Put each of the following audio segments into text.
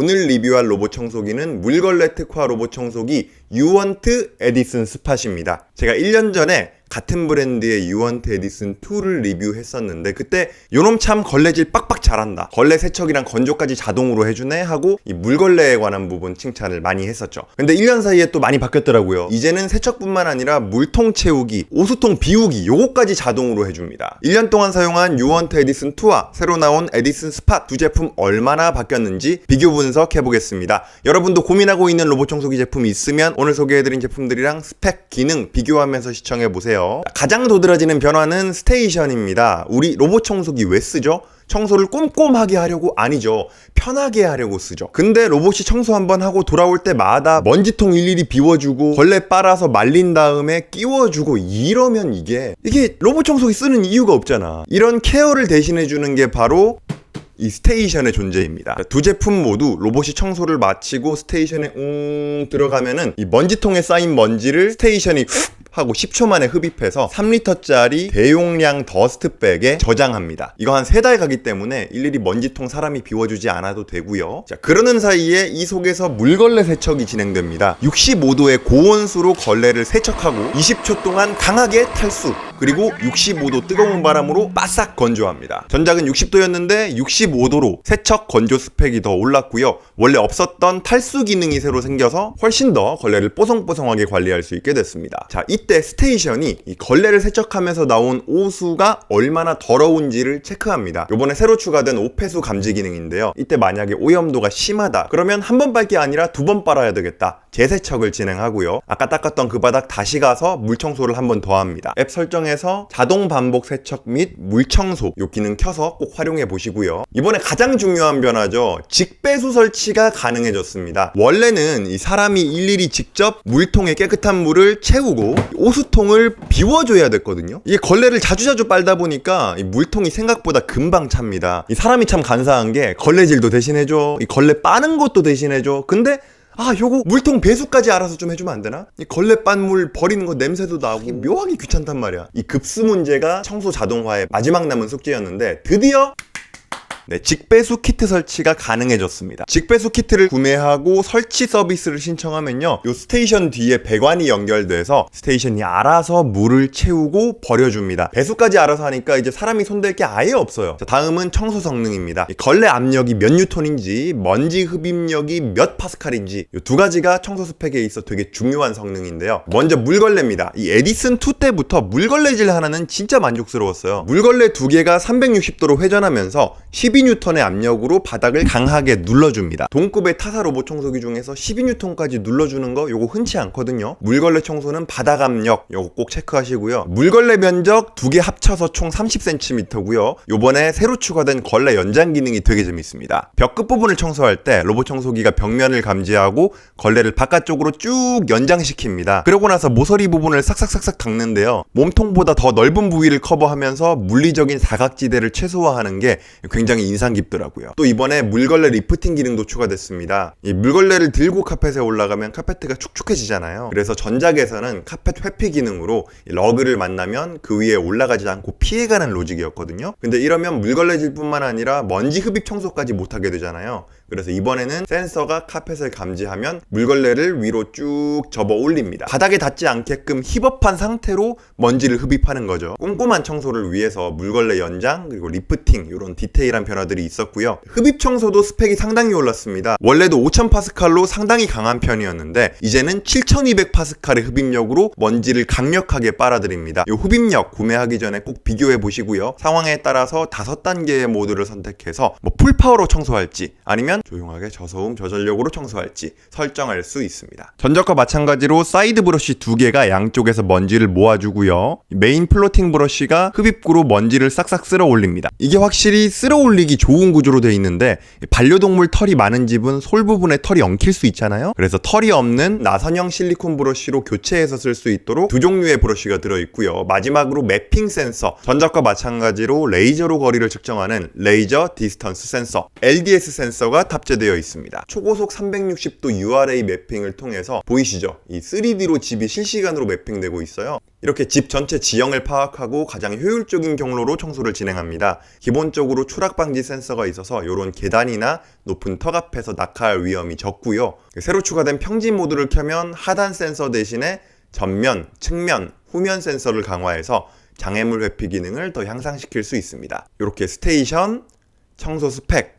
오늘 리뷰할 로봇 청소기는 물걸레 특화 로봇 청소기 유원트 에디슨 스팟입니다. 제가 1년 전에 같은 브랜드의 유원트 에디슨 2를 리뷰했었는데 그때 요놈 참 걸레질 빡빡 잘한다. 걸레 세척이랑 건조까지 자동으로 해주네 하고 이 물걸레에 관한 부분 칭찬을 많이 했었죠. 근데 1년 사이에 또 많이 바뀌었더라고요. 이제는 세척뿐만 아니라 물통 채우기, 오수통 비우기 요거까지 자동으로 해줍니다. 1년 동안 사용한 유원트 에디슨 2와 새로 나온 에디슨 스팟 두 제품 얼마나 바뀌었는지 비교 분석해 보겠습니다. 여러분도 고민하고 있는 로봇 청소기 제품이 있으면 오늘 소개해드린 제품들이랑 스펙, 기능 비교하면서 시청해 보세요. 가장 도드라지는 변화는 스테이션입니다. 우리 로봇 청소기 왜 쓰죠? 청소를 꼼꼼하게 하려고 아니죠. 편하게 하려고 쓰죠. 근데 로봇이 청소 한번 하고 돌아올 때마다 먼지통 일일이 비워주고 걸레 빨아서 말린 다음에 끼워주고 이러면 이게 이게 로봇 청소기 쓰는 이유가 없잖아. 이런 케어를 대신해 주는 게 바로 이 스테이션의 존재입니다. 두 제품 모두 로봇이 청소를 마치고 스테이션에 웅 들어가면은 이 먼지통에 쌓인 먼지를 스테이션이 훅 하고 10초 만에 흡입해서 3리터짜리 대용량 더스트백에 저장합니다. 이거 한세달 가기 때문에 일일이 먼지통 사람이 비워주지 않아도 되고요. 자, 그러는 사이에 이 속에서 물걸레 세척이 진행됩니다. 65도의 고온수로 걸레를 세척하고 20초 동안 강하게 탈수 그리고 65도 뜨거운 바람으로 바싹 건조합니다. 전작은 60도였는데 65도로 세척 건조 스펙이 더 올랐고요. 원래 없었던 탈수 기능이 새로 생겨서 훨씬 더 걸레를 뽀송뽀송하게 관리할 수 있게 됐습니다. 자, 이때 스테이션이 이 걸레를 세척하면서 나온 오수가 얼마나 더러운지를 체크합니다. 요번에 새로 추가된 오폐수 감지 기능인데요. 이때 만약에 오염도가 심하다. 그러면 한 번 빨기 아니라 두 번 빨아야 되겠다. 재세척을 진행하고요. 아까 닦았던 그 바닥 다시 가서 물 청소를 한 번 더 합니다. 앱 설정에서 자동 반복 세척 및 물 청소 요 기능 켜서 꼭 활용해 보시고요. 이번에 가장 중요한 변화죠. 직배수 설치가 가능해졌습니다. 원래는 이 사람이 일일이 직접 물통에 깨끗한 물을 채우고 오수통을 비워줘야 됐거든요. 이게 걸레를 자주자주 빨다 보니까 이 물통이 생각보다 금방 찹니다. 이 사람이 참 간사한 게 걸레질도 대신해줘. 이 걸레 빠는 것도 대신해줘. 근데 아, 요거 물통 배수까지 알아서 좀 해주면 안 되나? 이 걸레 빤물 버리는 거 냄새도 나고 묘하게 귀찮단 말이야. 이 급수 문제가 청소 자동화의 마지막 남은 숙제였는데 드디어 네, 직배수 키트 설치가 가능해졌습니다. 직배수 키트를 구매하고 설치 서비스를 신청하면요. 요 스테이션 뒤에 배관이 연결돼서 스테이션이 알아서 물을 채우고 버려줍니다. 배수까지 알아서 하니까 이제 사람이 손댈 게 아예 없어요. 자, 다음은 청소 성능입니다. 이 걸레 압력이 몇 뉴턴인지, 먼지 흡입력이 몇 파스칼인지 요두 가지가 청소 스펙에 있어 되게 중요한 성능인데요. 먼저 물걸레입니다. 이 에디슨 2 때부터 물걸레질 하나는 진짜 만족스러웠어요. 물걸레 두 개가 360도로 회전하면서 12N의 압력으로 바닥을 강하게 눌러줍니다. 동급의 타사 로봇 청소기 중에서 12N까지 눌러주는 거 요거 흔치 않거든요. 물걸레 청소는 바닥 압력 요거 꼭 체크하시고요. 물걸레 면적 두 개 합쳐서 총 30cm고요. 요번에 새로 추가된 걸레 연장 기능이 되게 재밌습니다. 벽 끝부분을 청소할 때 로봇 청소기가 벽면을 감지하고 걸레를 바깥쪽으로 쭉 연장시킵니다. 그러고 나서 모서리 부분을 싹싹싹싹 닦는데요. 몸통보다 더 넓은 부위를 커버하면서 물리적인 사각지대를 최소화하는 게 굉장히 인상 깊더라고요. 또 이번에 물걸레 리프팅 기능도 추가됐습니다. 이 물걸레를 들고 카펫에 올라가면 카페트가 축축해지잖아요. 그래서 전작에서는 카펫 회피 기능으로 이 러그를 만나면 그 위에 올라가지 않고 피해가는 로직이었거든요. 근데 이러면 물걸레질뿐만 아니라 먼지 흡입 청소까지 못하게 되잖아요. 그래서 이번에는 센서가 카펫을 감지하면 물걸레를 위로 쭉 접어 올립니다. 바닥에 닿지 않게끔 힙업한 상태로 먼지를 흡입하는 거죠. 꼼꼼한 청소를 위해서 물걸레 연장 그리고 리프팅 이런 디테일한 변화들이 있었고요. 흡입 청소도 스펙이 상당히 올랐습니다. 원래도 5000 파스칼로 상당히 강한 편이었는데 이제는 7200 파스칼의 흡입력으로 먼지를 강력하게 빨아들입니다. 이 흡입력 구매하기 전에 꼭 비교해 보시고요. 상황에 따라서 다섯 단계의 모드를 선택해서 뭐 풀파워로 청소할지 아니면 조용하게 저소음 저전력으로 청소할지 설정할 수 있습니다. 전작과 마찬가지로 사이드 브러쉬 두 개가 양쪽에서 먼지를 모아주고요. 메인 플로팅 브러쉬가 흡입구로 먼지를 싹싹 쓸어 올립니다. 이게 확실히 쓸어 올리기 좋은 구조로 되어 있는데 반려동물 털이 많은 집은 솔 부분에 털이 엉킬 수 있잖아요. 그래서 털이 없는 나선형 실리콘 브러쉬로 교체해서 쓸 수 있도록 두 종류의 브러쉬가 들어 있고요. 마지막으로 매핑 센서. 전작과 마찬가지로 레이저로 거리를 측정하는 레이저 디스턴스 센서 LDS 센서가 탑재되어 있습니다. 초고속 360도 URA 매핑을 통해서 보이시죠? 이 3D로 집이 실시간으로 매핑되고 있어요. 이렇게 집 전체 지형을 파악하고 가장 효율적인 경로로 청소를 진행합니다. 기본적으로 추락 방지 센서가 있어서 이런 계단이나 높은 턱 앞에서 낙하할 위험이 적고요. 새로 추가된 평지 모드를 켜면 하단 센서 대신에 전면, 측면, 후면 센서를 강화해서 장애물 회피 기능을 더 향상시킬 수 있습니다. 이렇게 스테이션, 청소 스펙,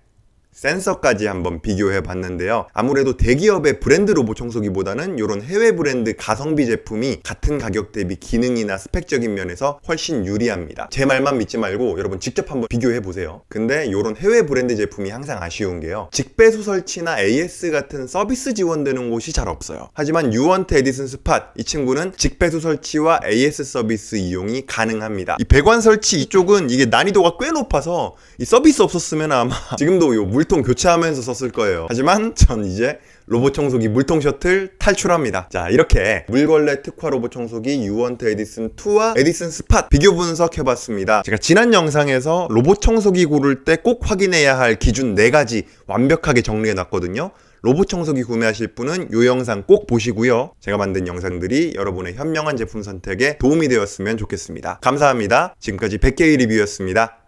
센서까지 한번 비교해 봤는데요. 아무래도 대기업의 브랜드 로봇 청소기보다는 이런 해외 브랜드 가성비 제품이 같은 가격 대비 기능이나 스펙적인 면에서 훨씬 유리합니다. 제 말만 믿지 말고 여러분 직접 한번 비교해 보세요. 근데 이런 해외 브랜드 제품이 항상 아쉬운 게요. 직배수 설치나 AS 같은 서비스 지원되는 곳이 잘 없어요. 하지만 유원트 에디슨 스팟 이 친구는 직배수 설치와 AS 서비스 이용이 가능합니다. 이 배관 설치 이쪽은 이게 난이도가 꽤 높아서 이 서비스 없었으면 아마 지금도 요 물통 교체하면서 썼을 거예요. 하지만 전 이제 로봇 청소기 물통 셔틀 탈출합니다. 자, 이렇게 물걸레 특화 로봇 청소기 유원트 에디슨 2와 에디슨 스팟 비교 분석해 봤습니다. 제가 지난 영상에서 로봇 청소기 고를 때 꼭 확인해야 할 기준 4가지 완벽하게 정리해 놨거든요. 로봇 청소기 구매하실 분은 이 영상 꼭 보시고요. 제가 만든 영상들이 여러분의 현명한 제품 선택에 도움이 되었으면 좋겠습니다. 감사합니다. 지금까지 100개의 리뷰였습니다.